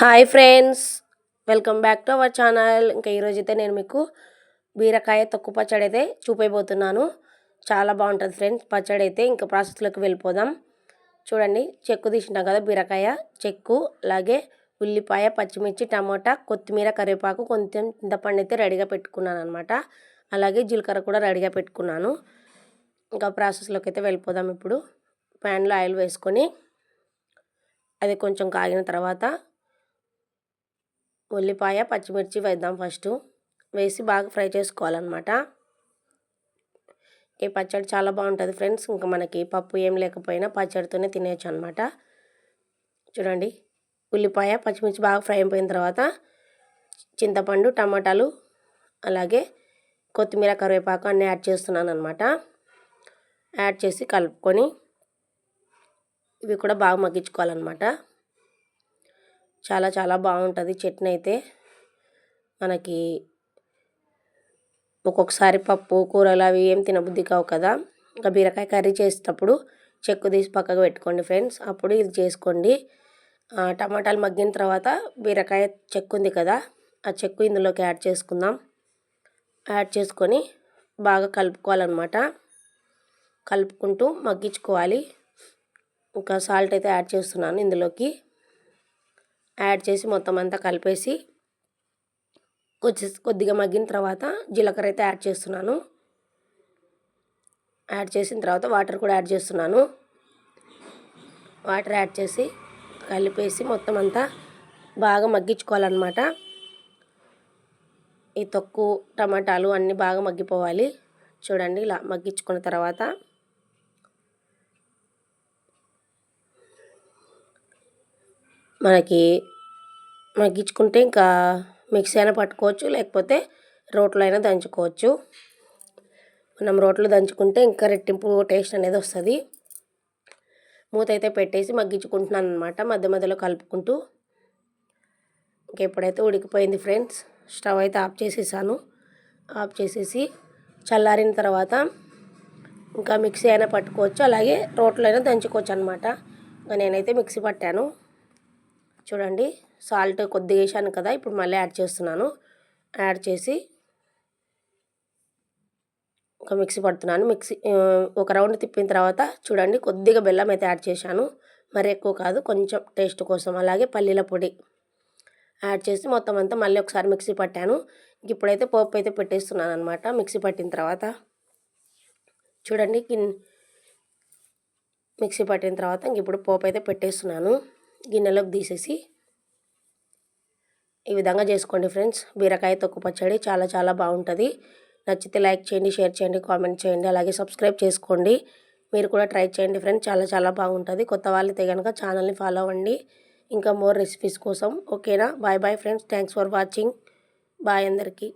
Hi friends welcome back to our channel. ఇంకా ఈరోజు అయితే నేను మీకు బీరకాయ తక్కువ పచ్చడి అయితే చూపైపోతున్నాను చాలా బాగుంటుంది ఫ్రెండ్స్ పచ్చడి అయితే. ఇంకా ప్రాసెస్లోకి వెళ్ళిపోదాం. చూడండి చెక్కు తీసినాం కదా బీరకాయ. చెక్కు అలాగే ఉల్లిపాయ పచ్చిమిర్చి టమాటా కొత్తిమీర కరివేపాకు కొంచెం చింతపండు అయితే రెడీగా పెట్టుకున్నాను అనమాట అలాగే జీలకర్ర కూడా రెడీగా పెట్టుకున్నాను. ఇంకా ప్రాసెస్లోకి అయితే వెళ్ళిపోదాం ఇప్పుడు. ప్యాన్లో ఆయిల్ వేసుకొని అది కొంచెం కాగిన తర్వాత ఉల్లిపాయ పచ్చిమిర్చి వేద్దాం ఫస్ట్. వేసి బాగా ఫ్రై చేసుకోవాలన్నమాట. ఈ పచ్చడి చాలా బాగుంటుంది ఫ్రెండ్స్. ఇంకా మనకి పప్పు ఏం లేకపోయినా పచ్చడితోనే తినేయచ్చు అనమాట చూడండి ఉల్లిపాయ పచ్చిమిర్చి బాగా ఫ్రై అయిపోయిన తర్వాత చింతపండు టమాటాలు అలాగే కొత్తిమీర కరివేపాకు అన్నీ యాడ్ చేస్తున్నాను అనమాట యాడ్ చేసి కలుపుకొని ఇవి కూడా బాగా మగ్గించుకోవాలన్నమాట. చాలా చాలా బాగుంటుంది చట్నీ అయితే మనకి ఒక్కొక్కసారి పప్పు కూరలు అవి ఏం తినబుద్ధి కావు కదా. ఇంకా బీరకాయ కర్రీ చేసేటప్పుడు చెక్కు తీసి పక్కకు పెట్టుకోండి ఫ్రెండ్స్. అప్పుడు ఇది చేసుకోండి. టమాటాలు మగ్గిన తర్వాత బీరకాయ చెక్కు ఉంది కదా ఆ చెక్కు ఇందులోకి యాడ్ చేసుకుందాం. యాడ్ చేసుకొని బాగా కలుపుకోవాలన్నమాట. కలుపుకుంటూ మగ్గించుకోవాలి. ఇంకా సాల్ట్ అయితే యాడ్ చేస్తున్నాను ఇందులోకి. యాడ్ చేసి మొత్తం అంతా కలిపేసి కొద్ది కొద్దిగా మగ్గిన తర్వాత జీలకర్ర అయితే యాడ్ చేస్తున్నాను. యాడ్ చేసిన తర్వాత వాటర్ కూడా యాడ్ చేస్తున్నాను. వాటర్ యాడ్ చేసి కలిపేసి మొత్తం అంతా బాగా మగ్గించుకోవాలన్నమాట. ఈ తొక్కు టమాటాలు అన్నీ బాగా మగ్గిపోవాలి. చూడండి ఇలా మగ్గించుకున్న తర్వాత మనకి మగ్గించుకుంటే ఇంకా మిక్సీ అయినా పట్టుకోవచ్చు లేకపోతే రోట్లో అయినా దంచుకోవచ్చు. మనం రోట్లో దంచుకుంటే ఇంకా రెట్టింపు టేస్ట్ అనేది వస్తుంది. మూత అయితే పెట్టేసి మగ్గించుకుంటున్నాను అనమాట మధ్య మధ్యలో కలుపుకుంటూ. ఇంకెప్పుడైతే ఉడికిపోయింది ఫ్రెండ్స్ స్టవ్ అయితే ఆఫ్ చేసేసాను. ఆఫ్ చేసేసి చల్లారిన తర్వాత ఇంకా మిక్సీ అయినా పట్టుకోవచ్చు అలాగే రోట్లో అయినా దంచుకోవచ్చు అనమాట నేనైతే మిక్సీ పట్టాను. చూడండి. సాల్ట్ కొద్దిగా వేసాను కదా ఇప్పుడు మళ్ళీ యాడ్ చేస్తున్నాను. యాడ్ చేసి ఒక మిక్సీ పడుతున్నాను. మిక్సీ ఒక రౌండ్ తిప్పిన తర్వాత చూడండి కొద్దిగా బెల్లం అయితే యాడ్ చేశాను. మరి ఎక్కువ కాదు కొంచెం టేస్ట్ కోసం. అలాగే పల్లీల పొడి యాడ్ చేసి మొత్తం అంతా మళ్ళీ ఒకసారి మిక్సీ పట్టాను. ఇప్పుడైతే పోపు అయితే పెట్టేస్తున్నాను అనమాట మిక్సీ పట్టిన తర్వాత. చూడండి మిక్సీ పట్టిన తర్వాత ఇంక ఇప్పుడు పోపు అయితే పెట్టేస్తున్నాను. గిన్నెలోకి తీసేసి ఈ విధంగా చేసుకోండి ఫ్రెండ్స్. బీరకాయ తొక్కు పచ్చడి చాలా చాలా బాగుంటుంది. నచ్చితే లైక్ చేయండి షేర్ చేయండి కామెంట్ చేయండి అలాగే సబ్స్క్రైబ్ చేసుకోండి. మీరు కూడా ట్రై చేయండి ఫ్రెండ్స్. చాలా చాలా బాగుంటుంది. కొత్త వాళ్ళైతే కనుక ఛానల్ని ఫాలో అవ్వండి. ఇంకా మోర్ రెసిపీస్ కోసం. ఓకేనా? Bye bye friends. Thanks for watching. Bye అందరికీ.